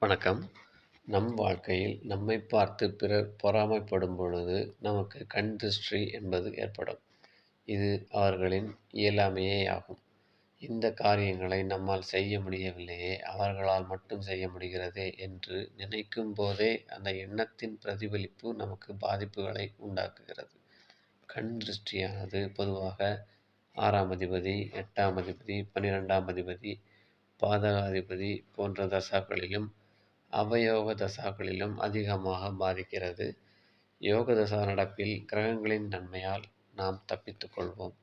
வணக்கம் நம் வாழ்க்கையில் நம்மை பார்த்து பிறர் பொறாமைப்படும் பொழுது நமக்கு கண் திருஷ்டி என்பது ஏற்படும். இது அவர்களின் இயலாமையே ஆகும் இந்த காரியங்களை நம்மால் செய்ய முடியவில்லையே அவர்களால் மட்டும் செய்ய முடிகிறதே என்று நினைக்கும் போதே அந்த எண்ணத்தின் பிரதிபலிப்பு நமக்கு பாதிப்புகளை உண்டாக்குகிறது. கண் திருஷ்டியானது பொதுவாக ஆறாம் அதிபதி, எட்டாம் அதிபதி, பன்னிரெண்டாம் அதிபதி, பாதகாதிபதி போன்ற தசாக்களிலும் அவயோக தசாக்களிலும் அதிகமாக பாதிக்கிறது. யோக தசா நடப்பில் கிரகங்களின் நன்மையால் நாம் தப்பித்து கொள்வோம்.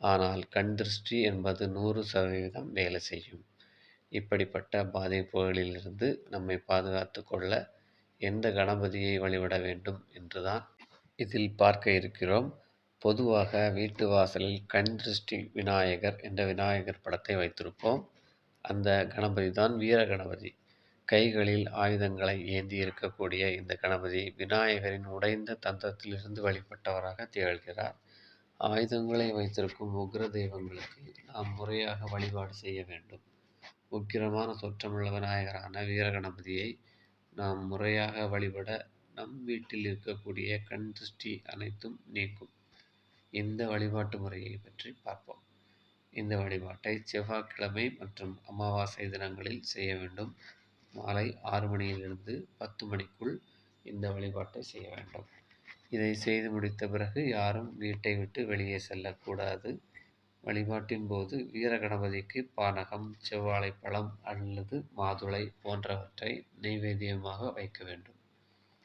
ஆனால் கண் திருஷ்டி என்பது நூறு சதவீதம் வேலை செய்யும். இப்படிப்பட்ட பாதிப்புகளிலிருந்து நம்மை பாதுகாத்து கொள்ள எந்த கணபதியை வழிபட வேண்டும் என்றுதான் இதில் பார்க்க இருக்கிறோம். பொதுவாக வீட்டு வாசலில் கண் திருஷ்டி விநாயகர் என்ற விநாயகர் படத்தை வைத்திருப்போம். அந்த கணபதி தான் வீர கணபதி. கைகளில் ஆயுதங்களை ஏந்தி இருக்கக்கூடிய இந்த கணபதி விநாயகரின் உடைந்த தந்தத்திலிருந்து வழிபட்டவராக திகழ்கிறார். ஆயுதங்களை வைத்திருக்கும் உக்கிர தெய்வங்களுக்கு நாம் முறையாக வழிபாடு செய்ய வேண்டும். உக்கிரமான தோற்றமுள்ள விநாயகரான வீரகணபதியை நாம் முறையாக வழிபட நம் வீட்டில் இருக்கக்கூடிய கண் திருஷ்டி அனைத்தும் நீக்கும். இந்த வழிபாட்டு முறையை பற்றி பார்ப்போம். இந்த வழிபாட்டை செவ்வாய்க்கிழமை மற்றும் அமாவாசை தினங்களில் செய்ய வேண்டும். மாலை ஆறு மணியிலிருந்து பத்து மணிக்குள் இந்த வழிபாட்டை செய்ய வேண்டும். இதை செய்து முடித்த பிறகு யாரும் வீட்டை விட்டு வெளியே செல்லக்கூடாது. வழிபாட்டின் போது வீரகணபதிக்கு பானகம், செவ்வாழைப்பழம் அல்லது மாதுளை போன்றவற்றை நைவேத்தியமாக வைக்க வேண்டும்.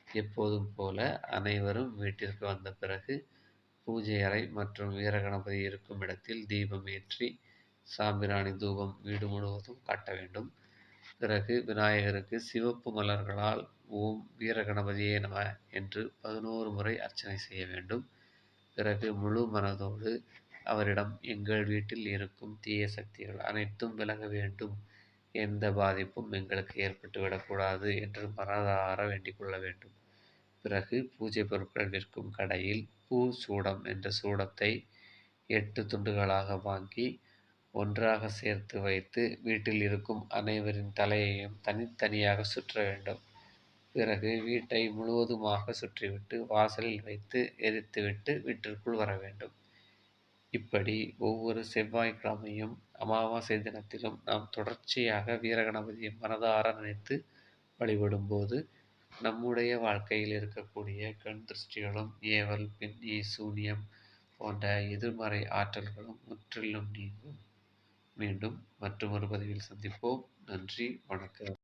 எப்போதும் போல அனைவரும் வீட்டிற்கு வந்த பிறகு பூஜை அறை மற்றும் வீரகணபதி இருக்கும் இடத்தில் தீபம் ஏற்றி சாம்பிராணி தூபம் வீடு முழுவதும் காட்ட வேண்டும். பிறகு விநாயகருக்கு சிவப்பு மலர்களால் ஓம் வீரகணபதியே நம என்று பதினோரு முறை அர்ச்சனை செய்ய வேண்டும். பிறகு முழு மனதோடு அவரிடம் எங்கள் வீட்டில் இருக்கும் தீய சக்திகள் அனைத்தும் விலக வேண்டும். எந்த பாதிப்பும் எங்களுக்கு ஏற்பட்டு விடக்கூடாது என்று மனதார வேண்டிக் கொள்ள வேண்டும். பிறகு பூஜை பொருட்கள் விற்கும் கடையில் பூ சூடம் என்ற சூடத்தை எட்டு துண்டுகளாக வாங்கி ஒன்றாக சேர்த்து வைத்து வீட்டில் இருக்கும் அனைவரின் தலையையும் தனித்தனியாக சுற்ற வேண்டும். பிறகு வீட்டை முழுவதுமாக சுற்றிவிட்டு வாசலில் வைத்து எரித்துவிட்டு வீட்டிற்குள் வர வேண்டும். இப்படி ஒவ்வொரு செவ்வாய்க்கிழமையும் அமாவாசை தினத்திலும் நாம் தொடர்ச்சியாக வீரகணபதியை மனதார நினைத்து வழிபடும்போது நம்முடைய வாழ்க்கையில் இருக்கக்கூடிய கண் திருஷ்டிகளும், ஏவல், பில்லி, சூனியம் போன்ற எதிர்மறை ஆற்றல்களும் முற்றிலும் நீங்கும். மீண்டும் மற்றுமொரு பதிவில் சந்திப்போம். நன்றி, வணக்கம்.